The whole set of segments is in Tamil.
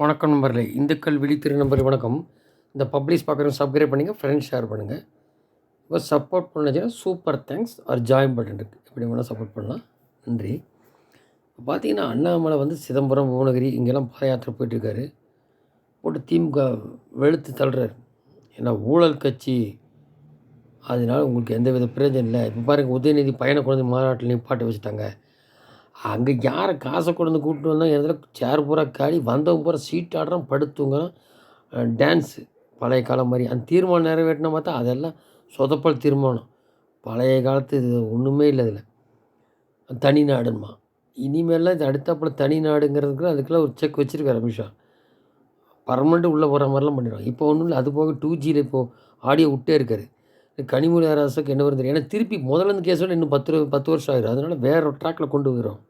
வணக்கம் நம்பரில் இந்துக்கள் விழித்திரு நம்பர் வணக்கம். இந்த பப்ளிஷ் பார்க்குறவங்க சப்ஸ்கிரைப் பண்ணுங்கள் ஃப்ரெண்ட்ஸ் ஷேர் பண்ணுங்கள் இப்போ சப்போர்ட் பண்ணுச்சுன்னா super thanks or join button இருக்குது எப்படி வேணால் சப்போர்ட் பண்ணலாம். நன்றி. இப்போ பார்த்தீங்கன்னா அண்ணாமலை வந்து சிதம்பரம் புவனகிரி இங்கெல்லாம் பாதயாத்திரை போயிட்டுருக்காரு. போட்டு திமுக வெளுத்து தள்ளுறாரு. ஏன்னா ஊழல் கட்சி அதனால உங்களுக்கு எந்த வித பிரயோஜனம் இல்லை. இப்போ பாருங்கள் உதயநிதி பயண குழந்தை மாநாட்டில் நிப்பாட்டி வச்சுட்டாங்க. அங்கே யாரை காசை கொண்டு கூப்பிட்டு வந்தால் எதில் சேர் பூரா காலி வந்தவங்க பூரா சீட் ஆடுறான் படுத்துங்கிறான். டான்ஸு பழைய காலம் மாதிரி. அந்த தீர்மானம் நிறைவேற்றினா பார்த்தா அதெல்லாம் சொதப்பல் தீர்மானம். பழைய காலத்து இது ஒன்றுமே இல்லை இதில். தனி நாடுமா இனிமேலாம் இது அடுத்தாப்பில் தனி நாடுங்கிறதுக்குலாம் அதுக்கெல்லாம் ஒரு செக் வச்சுருக்காரு அமித்ஷா. பர்மனெண்ட்டு உள்ளே போகிற மாதிரிலாம் பண்ணிடுவாங்க. இப்போ ஒன்றும் இல்லை. அது போக டூ ஜியில் இப்போது ஆடியோ விட்டே இருக்காரு. கனிமொழி அரசுக்கு என்ன வருது தெரியும் ஏன்னா திருப்பி முதல்ல இருந்து கேஸோட இன்னும் பத்து பத்து வருஷம் ஆயிரும். அதனால வேறு ஒரு ட்ராக்கில் கொண்டு போயிடும்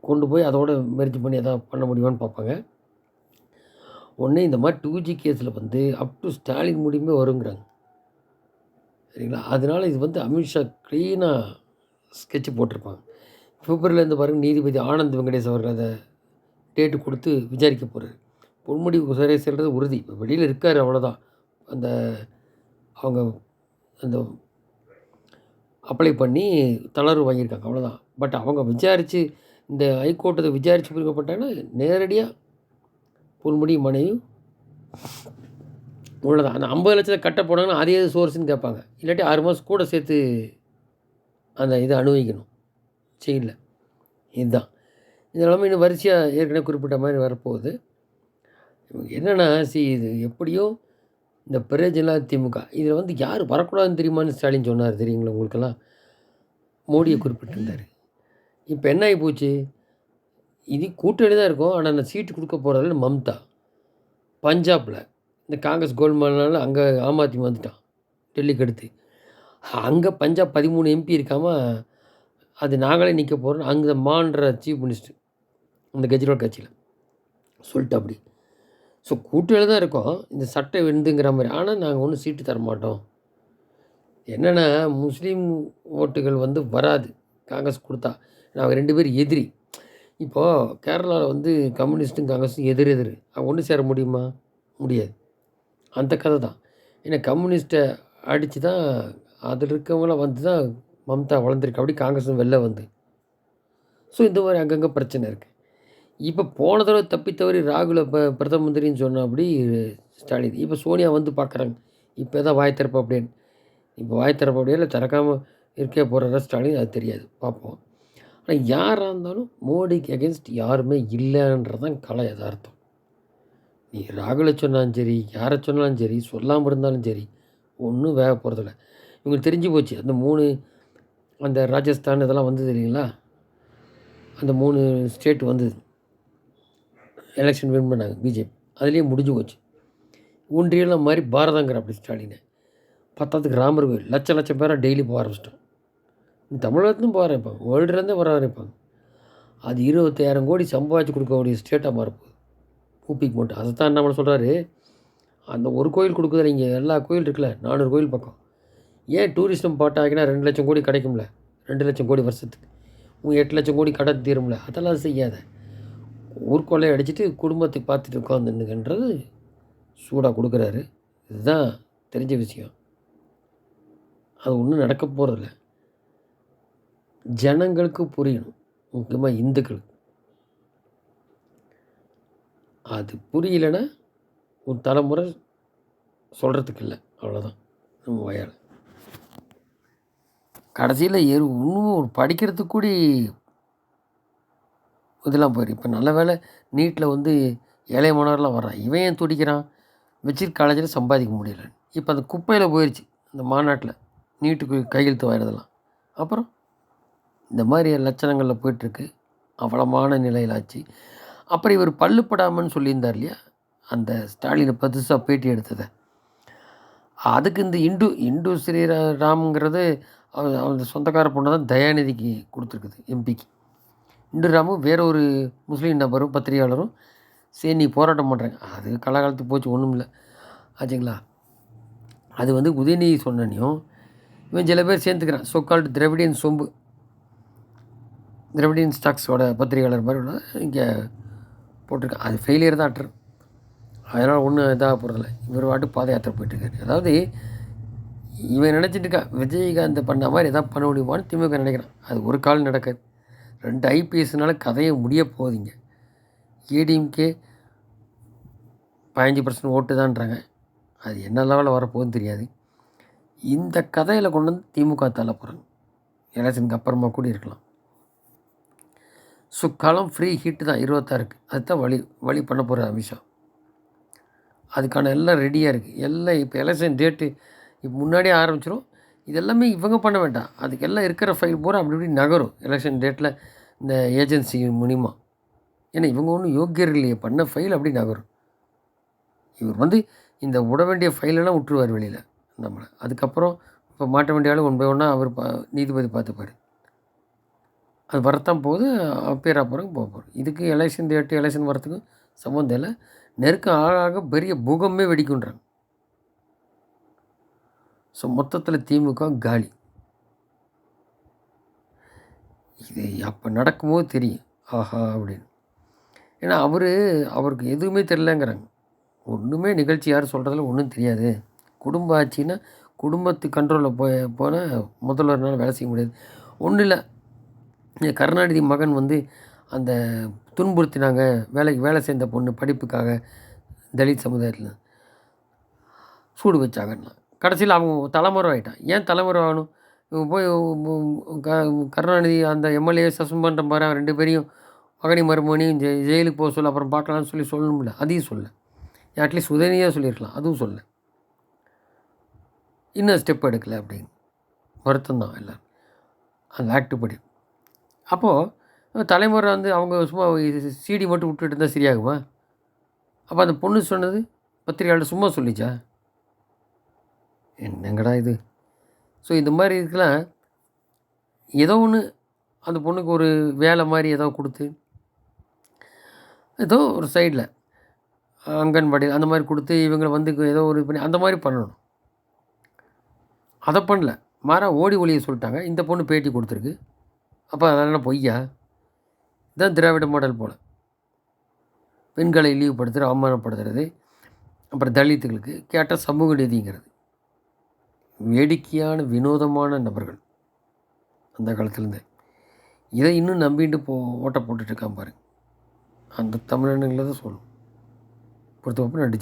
கொண்டு போய் அதோட முயற்சி பண்ணி எதாவது பண்ண முடியுமான்னு பார்ப்பாங்க. ஒன்று இந்த மாதிரி டூ ஜி கேஸில் வந்து அப் டு ஸ்டாலின் முடியுமே வருங்கிறாங்க. சரிங்களா? அதனால இது வந்து அமித்ஷா க்ளீனாக ஸ்கெட்ச் போட்டிருப்பாங்க. பிப்ரவரியிலேருந்து பாருங்கள் நீதிபதி ஆனந்த் வெங்கடேஷ் அவர்கள் அதை டேட்டு கொடுத்து விசாரிக்க போகிறார் பொன்முடி சரி செல்வது உறுதி. இப்போ வெளியில் இருக்கார் அவ்வளோதான் அந்த அவங்க அந்த அப்ளை பண்ணி தளர்வு வாங்கியிருக்காங்க. அவ்வளோதான் பட் அவங்க விசாரித்து இந்த ஹைகோர்ட்டை விசாரித்து பிரிக்கப்பட்டாங்கன்னா நேரடியாக பொன்முடி மனைவி உள்ளதான். அந்த ஐம்பது லட்சத்தை கட்ட போனாங்கன்னா அதே சோர்ஸ்ன்னு கேட்பாங்க. இல்லாட்டி ஆறு மாதம் கூட சேர்த்து அந்த இதை அனுபவிக்கணும். செய்யல இதுதான். இதெல்லாம் இன்னும் வரிசையாக ஏற்கனவே குறிப்பிட்ட மாதிரி வரப்போகுது. இவங்க என்னென்னா சி இது எப்படியும் இந்த பிரயோஜனா திமுக. இதில் வந்து யார் வரக்கூடாதுன்னு தெரியுமான்னு ஸ்டாலின் சொன்னார் தெரியுங்களா உங்களுக்கெல்லாம்? மோடியை குறிப்பிட்டிருந்தார். இப்போ என்ன ஆகி போச்சு? இது கூட்டணி தான் இருக்கும். ஆனால் அந்த சீட்டு கொடுக்க போகிறதில்ல மம்தா. பஞ்சாபில். இந்த காங்கிரஸ் கோல்மால்னால அங்கே ஆம் ஆத்மி வந்துட்டான். டெல்லிக்கு அடுத்து. அங்கே பஞ்சாப் பதிமூணு எம்பி இருக்காமல் அது நாங்களே நிற்க போகிறோம் அங்கே மான்ற சீஃப் மினிஸ்டர் அந்த கெஜ்ரிவால் கட்சியில். சொல்லிட்டு அப்படி ஸோ கூட்டணியில் தான் இருக்கோம். இந்த சட்டை விழுந்துங்கிற மாதிரி. ஆனால் நாங்கள் ஒன்றும் சீட்டு தர மாட்டோம். என்னென்னா முஸ்லீம் ஓட்டுகள் வந்து வராது. காங்கிரஸ் கொடுத்தா. நாங்கள் ரெண்டு பேரும் எதிரி. இப்போது கேரளாவில் வந்து கம்யூனிஸ்ட்டும் காங்கிரஸும் எதிர் எதிர். அவங்க ஒன்று சேர முடியுமா? முடியாது. அந்த கதை தான். ஏன்னா கம்யூனிஸ்ட்டை அடித்து தான் அதில் இருக்கவங்களாம் வந்து தான் மம்தா வளர்ந்துருக்கு. அப்படி காங்கிரஸும் வெளில வந்து. ஸோ இந்த மாதிரி அங்கங்கே பிரச்சனை இருக்குது இப்போ போன தடவை தப்பித்தவரி ராகுல இப்போ பிரதம மந்திரின்னு சொன்ன அப்படி ஸ்டாலின். இப்போ சோனியா வந்து பார்க்குறாங்க இப்போ தான் வாய் திறப்பு அப்படின்னு. இப்போ வாய் திறப்பு அப்படியே திறக்காமல் இருக்கே போகிறதா ஸ்டாலின் அது தெரியாது. பார்ப்போம் ஆனால் யாராக இருந்தாலும் மோடிக்கு அகேன்ஸ்ட் யாருமே இல்லைன்றதான் கலை யதார்த்தம் நீ ராகுலை சொன்னாலும் சரி யாரை சொன்னாலும் சரி சொல்லாமல் இருந்தாலும் சரி ஒன்றும் வேக போகிறதில்ல இவங்களுக்கு தெரிஞ்சு போச்சு அந்த மூணு அந்த ராஜஸ்தான் இதெல்லாம் வந்தது இல்லைங்களா? அந்த மூணு ஸ்டேட் வந்தது. எலெக்ஷன் வின் பண்ணாங்க பிஜேபி அதுலேயே முடிஞ்சு போச்சு. ஒன்றியெல்லாம் மாதிரி பாரதங்கிற அப்படி ஸ்டாலினை. பத்தாத்துக்கு ராமர் கோயில். லட்ச லட்சம் பேராக டெய்லி போக ஆரம்பிச்சிட்டோம் தமிழகத்துலேருந்து போக ஆரம்பிப்பாங்க. வேர்ல்டுலேருந்தே வர ஆரம்பிப்பாங்க. அது இருபத்தாயிரம் கோடி சம்பாதிச்சு கொடுக்கக்கூடிய ஸ்டேட்டாக மாறப்போகுது. ஊப்பிக்கு மட்டும். அதை தான் என்ன சொல்கிறாரு அந்த ஒரு கோயில் கொடுக்குறது இங்கே எல்லா கோயில் இருக்குல்ல நானூறு கோயில் பக்கம். ஏன் டூரிஸ்டம் பாட்டாக்கினா ரெண்டு லட்சம் கோடி கிடைக்கும்ல? ரெண்டு லட்சம் கோடி வருஷத்துக்கு. உங்கள் எட்டு லட்சம் கோடி கடை தீரும்ல? அதெல்லாம் செய்யாத. ஊர்கொள்ளையை அடிச்சுட்டு குடும்பத்தை பார்த்துட்டு உட்காந்துன்னுங்கன்றது சூடாக கொடுக்குறாரு. இதுதான் தெரிஞ்ச விஷயம். அது ஒன்றும் நடக்க போகிறதில்ல ஜனங்களுக்கு புரியணும். முக்கியமாக இந்துக்களுக்கு. அது புரியலைன்னா ஒரு தலைமுறை சொல்கிறதுக்கு இல்லை. அவ்வளோதான் நம்ம வயால். கடைசியில் எரு இன்னும் படிக்கிறதுக்கு கூடி இதெல்லாம் போயிடும் இப்போ நல்ல வேலை நீட்டில் வந்து ஏழை மாணவர்லாம் வர்றான். இவன் ஏன் துடிக்கிறான்? வச்சிருக்க காலேஜில் சம்பாதிக்க முடியல. இப்போ அந்த குப்பையில் போயிடுச்சு அந்த மாநாட்டில். நீட்டுக்கு கையெழுத்து வாயிறதெல்லாம். அப்புறம் இந்த மாதிரி லட்சணங்களில் போயிட்டுருக்கு. அவலமான நிலையில் ஆச்சு. அப்புறம் இவர் பல்லுப்படாமன்னு சொல்லியிருந்தார் இல்லையா? அந்த ஸ்டாலினை புதுசாக பேட்டி எடுத்ததை. அதுக்கு இந்த இண்டு இண்டு ஸ்ரீராம்ங்கிறது அவர் அவர் சொந்தக்கார பொண்ணு தான் தயாநிதிக்கு கொடுத்துருக்குது எம்பிக்கு இண்டு ராமு வேற ஒரு முஸ்லீம் நபரும் பத்திரிகையாளரும் சரி நீ போராட்டம் பண்ணுறாங்க அது காலகாலத்துக்கு போச்சு ஒன்றும் இல்லை. ஆச்சுங்களா? அது வந்து உதயநிதி சொன்னனையும் இவன் சில பேர் சேர்ந்துக்கிறான். சோக்கால்டு திரவிடியன் சொம்பு. திரவிடியன் ஸ்டாக்ஸோட பத்திரிகையாளர் மாதிரி உள்ள இங்கே போட்டிருக்கேன். அது ஃபெயிலியர் தான் அட்ரு அதனால் ஒன்றும் இதாக போகிறதில்ல இவர் வாட்டு பாத யாத்திரை போயிட்டுருக்காரு. அதாவது இவன் நினச்சிட்டு இருக்கா விஜயகாந்த் பண்ண மாதிரி எதாவது பண்ண முடியுமான்னு திமுக நினைக்கிறான். அது ஒரு கால் நடக்காது. ரெண்டு ஐபிஎஸ்னால கதையை முடிய போகுதுங்க. ஏடிஎம்கே பதினஞ்சு பர்சன்ட் ஓட்டு தான்றாங்க. அது என்ன லெவலில் வரப்போகுதுன்னு தெரியாது. இந்த கதையில் கொண்டு வந்து திமுக தள்ள போகிறாங்க எலெக்ஷனுக்கு அப்புறமா கூட இருக்கலாம். சுக்காலம் ஃப்ரீ ஹீட்டு தான். இருபத்தாறுக்கு. அதுதான் வழி வழி பண்ண போகிற அமித்ஷா. அதுக்கான எல்லாம் ரெடியாக இருக்குது எல்லாம் இப்போ எலெக்ஷன் டேட்டு இப்போ முன்னாடியே ஆரம்பிச்சிடும் இதெல்லாமே இவங்க பண்ண வேண்டாம். அதுக்கு எல்லாம் இருக்கிற ஃபைல் பூரா அப்படி இப்படி நகரும். எலெக்ஷன் டேட்டில் இந்த ஏஜென்சி மூலிமா ஏன்னா இவங்க ஒன்றும் யோக்கியர் இல்லையே பண்ண ஃபைல் அப்படி நகரும். இவர் வந்து இந்த விட வேண்டிய ஃபைலெல்லாம் விட்டுருவார் வெளியில் நம்மளை. அதுக்கப்புறம் இப்போ மாட்ட வேண்டிய ஆள் ஒன் பை ஒன்றா அவர் பா நீதிபதி பார்த்துப்பார். அது வரத்தான் போகுது அப்பேர் அப்புறம் போக போகிறோம் இதுக்கு எலெக்ஷன் டேட்டு எலெக்ஷன் வரத்துக்கும் சம்மந்தம் இல்லை. நெருக்கம் ஆளாக ஆக பெரிய பூகமே வெடிக்குன்றாங்க. ஸோ மொத்தத்தில் திமுக காலி இது அப்போ நடக்கும்போது தெரியும். ஆஹா அப்படின்னு. ஏன்னா அவர் அவருக்கு எதுவுமே தெரிலங்கிறாங்க ஒன்றுமே நிகழ்ச்சி யார் சொல்கிறதுல ஒன்றும் தெரியாது. குடும்ப ஆட்சின்னா குடும்பத்து கண்ட்ரோலில் போய் போனால் முதல்வர்னால வேலை செய்ய முடியாது. ஒன்றும் இல்லை. இந்த கருணாநிதி மகன் வந்து அந்த துன்புறுத்தினாங்க. வேலைக்கு வேலை சேர்ந்த பொண்ணு படிப்புக்காக தலித் சமுதாயத்தில் சூடு வச்சாங்கன்னா கடைசியில் அவங்க தலைமுறை ஆகிட்டான் ஏன் தலைமுறை ஆகணும்? போய் க கருணாநிதி அந்த எம்எல்ஏ சஸ்பெண்ட் பண்ணுற பாரு அவன் ரெண்டு பேரையும் மகனி மருமகனையும் ஜெ ஜெயிலுக்கு போக சொல்ல அப்புறம் பார்க்கலாம்னு சொல்லி சொல்லணும்ல அதையும் சொல்ல அட்லீஸ்ட் உதவியாக சொல்லியிருக்கலாம். அதுவும் சொல்ல இன்னும் ஸ்டெப் எடுக்கலை அப்படின்னு. வருத்தம் தான் எல்லோரும். அந்த ஆக்ட் படி. அப்போது தலைமுறை வந்து அவங்க சும்மா சீடி மட்டும் விட்டுட்டு இருந்தால் சரியாகுமா? அப்போ அந்த பொண்ணு சொன்னது பத்திரிகையாளர் சும்மா சொல்லிச்சா? என்னங்கடா இது? ஸோ இந்த மாதிரி இதுக்கெலாம் ஏதோ ஒன்று அந்த பொண்ணுக்கு ஒரு வேலை மாதிரி ஏதோ கொடுத்து ஏதோ ஒரு சைடில் அங்கன்வாடி அந்த மாதிரி கொடுத்து இவங்களை வந்து ஏதோ ஒரு பண்ணி அந்த மாதிரி பண்ணணும். அதை பண்ணல. மாறா ஓடி ஒளியை சொல்லிட்டாங்க. இந்த பொண்ணு பேட்டி கொடுத்துருக்கு. அப்போ அதெல்லாம் பொய்யா? இதுதான் திராவிட மாடல் போல். பெண்களை இழிவுபடுத்துகிற அவமானப்படுத்துறது அப்புறம் தலித்துகளுக்கு கேட்டால் சமூக நீதிங்கிறது. வேடிக்கையான வினோதமான நபர்கள் அந்த காலத்துலேருந்து. இதை இன்னும் நம்பிட்டு போ ஓட்ட போட்டுட்ருக்கான் பாருங்க. அந்த தமிழனுங்களை தான் சொல்லணும். பொறுத்தவரைக்கும் நடிச்சு